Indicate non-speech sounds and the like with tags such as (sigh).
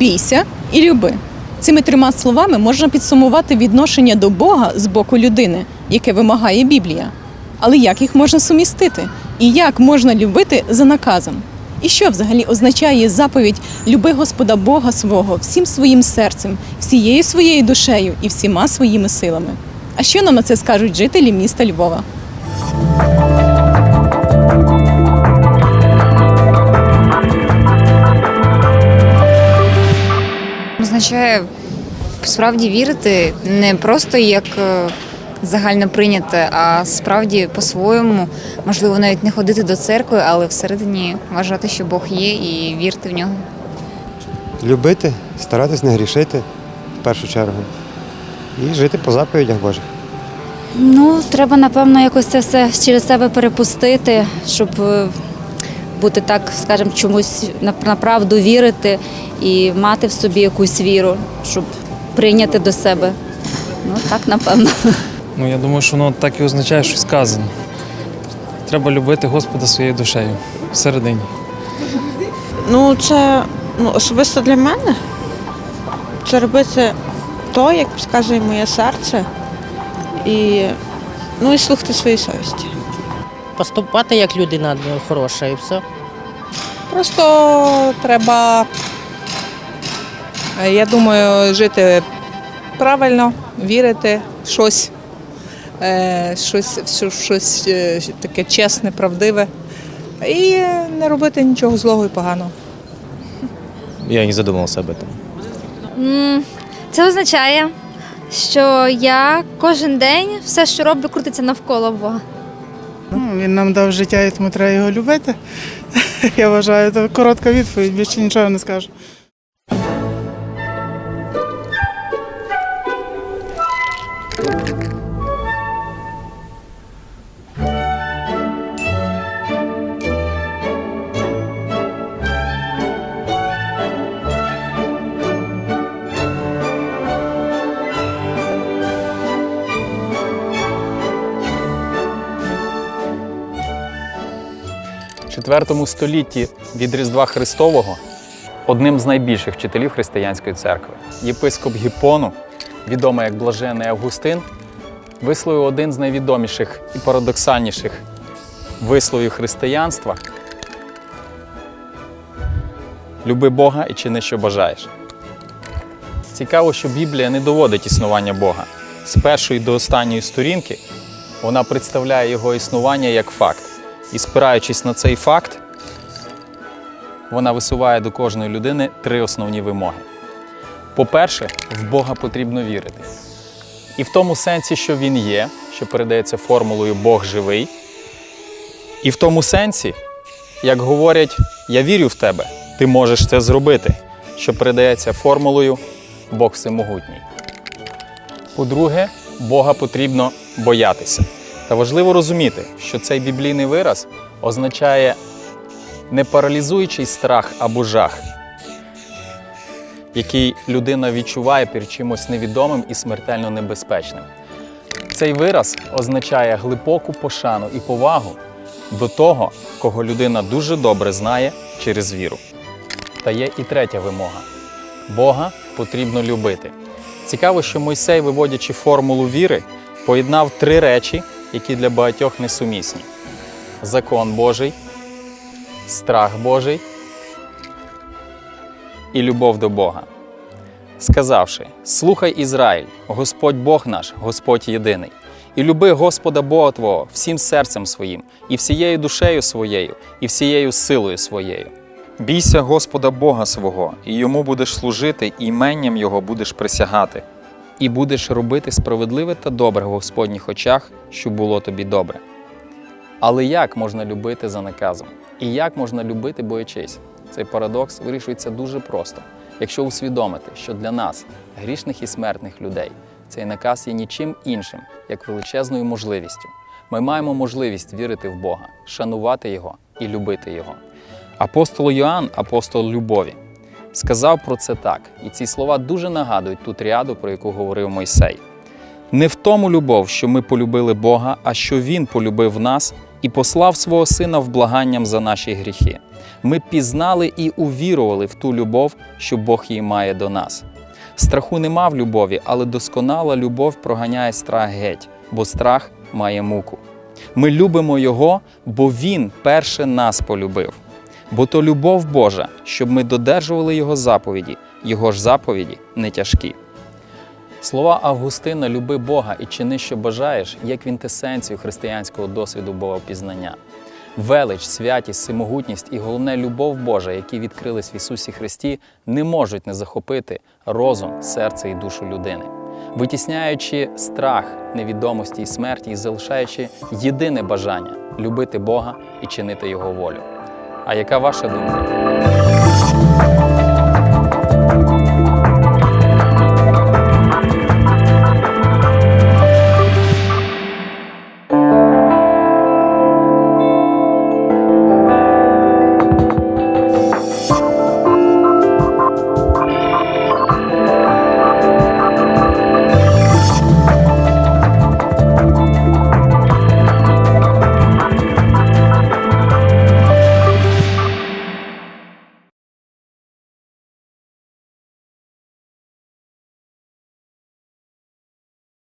Бійся і люби. Цими трьома словами можна підсумувати відношення до Бога з боку людини, яке вимагає Біблія. Але як їх можна сумістити? І як можна любити за наказом? І що взагалі означає заповідь Люби Господа Бога свого всім своїм серцем, всією своєю душею і всіма своїми силами? А що нам на це скажуть жителі міста Львова? Означає справді вірити не просто як е, загально прийняте, а справді по-своєму, можливо, навіть не ходити до церкви, але всередині вважати, що Бог є, і вірити в нього. Любити, старатись не грішити в першу чергу. І жити по заповідях Божих. Ну, треба, напевно, якось це все через себе перепустити, щоб е, бути так, скажімо, чомусь на, на правду вірити і мати в собі якусь віру, щоб прийняти до себе. Ну, так, напевно. Ну, я думаю, що воно так і означає, що сказано. Треба любити Господа своєю душею всередині. Ну, це ну, особисто для мене. Це робити то, як підказує моє серце, і, ну, і слухати своїй совісті. поступати як людина хороша і все. Просто треба, я думаю, жити правильно, вірити в щось, е, щось, щось е, таке чесне, правдиве. І не робити нічого злого і поганого. Я не задумывался об этом. Це означає, що я кожен день все, що роблю, крутиться навколо Бога. Ну, він нам дав життя, і тому треба його любити. (laughs) Я вважаю, це коротка відповідь, більше нічого не скажу. IV столітті від Різдва Христового одним з найбільших вчителів християнської церкви, єпископ Гіпону, відомий як Блажений Августин, висловив один з найвідоміших і парадоксальніших висловів християнства Люби Бога і чини, що бажаєш. Цікаво, що Біблія не доводить існування Бога. З першої до останньої сторінки вона представляє його існування як факт. І спираючись на цей факт, вона висуває до кожної людини три основні вимоги. По-перше, в Бога потрібно вірити. І в тому сенсі, що Він є, що передається формулою Бог живий. І в тому сенсі, як говорять, я вірю в тебе, ти можеш це зробити, що передається формулою Бог всемогутній. По-друге, Бога потрібно боятися. Та важливо розуміти, що цей біблійний вираз означає не паралізуючий страх або жах, який людина відчуває перед чимось невідомим і смертельно небезпечним. Цей вираз означає глибоку пошану і повагу до того, кого людина дуже добре знає через віру. Та є і третя вимога: Бога потрібно любити. Цікаво, що Мойсей, виводячи формулу віри, поєднав три речі, які для багатьох несумісні: закон Божий, страх Божий і любов до Бога. Сказавши: Слухай Ізраїль, Господь Бог наш, Господь єдиний, і люби Господа Бога Твого всім серцем своїм, і всією душею своєю, і всією силою своєю. Бійся Господа Бога свого, і йому будеш служити, і іменням Його будеш присягати, і будеш робити справедливе та добре в Господніх очах, щоб було тобі добре. Але як можна любити за наказом? І як можна любити боячись? Цей парадокс вирішується дуже просто. Якщо усвідомити, що для нас, грішних і смертних людей, цей наказ є нічим іншим, як величезною можливістю. Ми маємо можливість вірити в Бога, шанувати Його і любити Його. Апостол Йоанн, апостол любові, сказав про це так, і ці слова дуже нагадують ту тріаду, про яку говорив Мойсей. Не в тому любов, що ми полюбили Бога, а що Він полюбив нас і послав свого Сина в благанням за наші гріхи. Ми пізнали і увірували в ту любов, що Бог її має до нас. Страху нема в любові, але досконала любов проганяє страх геть, бо страх має муку. Ми любимо Його, бо Він перше нас полюбив. Бо то любов Божа, щоб ми додержували Його заповіді, Його ж заповіді не тяжкі. Слова Августина Люби Бога і чини, що бажаєш, є квінтесенцію християнського досвіду богопізнання. Велич, святість, всемогутність і головне любов Божа, які відкрились в Ісусі Христі, не можуть не захопити розум, серце і душу людини, витісняючи страх невідомості і смерті і залишаючи єдине бажання любити Бога і чинити Його волю. А яка ваша думка?